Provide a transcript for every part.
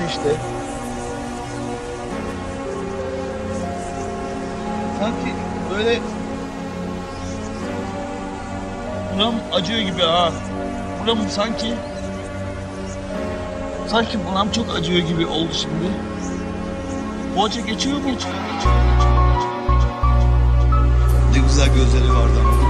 ateşte. Sanki böyle buram acıyor gibi ha. Buram sanki sanki buram çok acıyor gibi oldu şimdi. Acı geçiyor mu? Geçiyor, Ne güzel gözleri vardı ama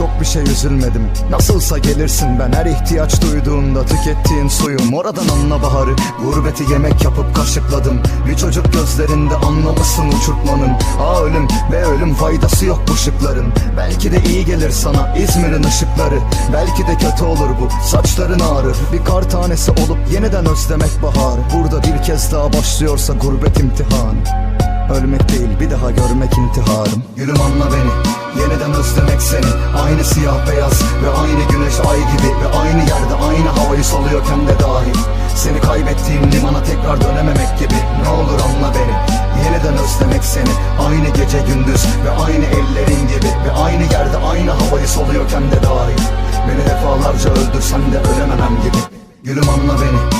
çok bir şey üzülmedim. Nasılsa gelirsin ben her ihtiyaç duyduğunda Tükettiğin suyum. Oradan anla baharı Gurbeti yemek yapıp kaşıkladım. Bir çocuk gözlerinde anlamışsın uçurtmanın. Aa ölüm ve ölüm faydası yok bu şıkların. Belki de iyi gelir sana İzmir'in ışıkları. Belki de kötü olur bu saçların ağrır. Bir kar tanesi olup yeniden özlemek baharı Burada bir kez daha başlıyorsa gurbet imtihanı Ölmek değil bir daha görmek intiharım. Gülüm anla beni Yeniden özlemek seni. Aynı siyah beyaz ve aynı güneş ay gibi Ve aynı yerde aynı havayı soluyorken de dahil Seni kaybettiğim limana tekrar dönememek gibi. Ne olur anla beni Yeniden özlemek seni. Aynı gece gündüz ve aynı ellerin gibi Ve aynı yerde aynı havayı soluyorken de dahil Beni defalarca öldürsen de ölememem gibi. Gülüm anla beni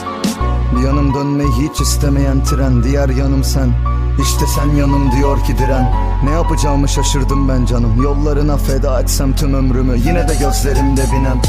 yanım dönmeyi hiç istemeyen tren Diğer yanım sen. İşte sen yanım diyor ki diren. Ne yapacağımı şaşırdım ben canım. Yollarına feda etsem tüm ömrümü Yine de gözlerimde binem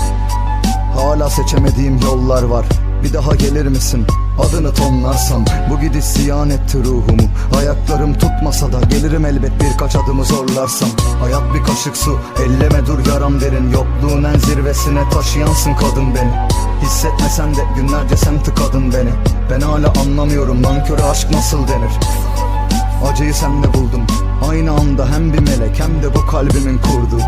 Hala seçemediğim yollar var. Bir daha gelir misin? Adını tonlarsam. Bu gidiş ziyan etti ruhumu. Ayaklarım tutmasa da Gelirim elbet birkaç adımı zorlarsam. Hayat bir kaşık su Elleme dur yaram derin. Yokluğun en zirvesine taşıyansın kadın beni Hissetmesen de günlerce sen tıkadın beni. Ben hala anlamıyorum nanköre aşk nasıl denir? Acıyı sende buldum Aynı anda hem bir melek hem de bu kalbimin kurdu.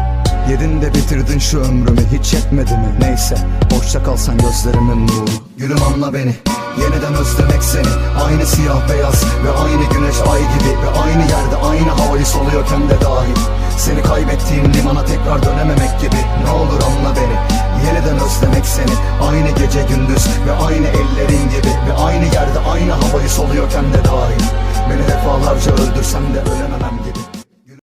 Yedin de bitirdin şu ömrümü hiç yetmedi mi? Neyse hoşça kalsan gözlerimin nuru. Gülüm anla beni Yeniden özlemek seni. Aynı siyah beyaz ve aynı güneş ay gibi Ve aynı yerde aynı havayı soluyorken de dahil Seni kaybettiğim limana tekrar dönememek gibi ve aynı ellerin gibi Ve aynı yerde aynı havayı soluyorken de dahil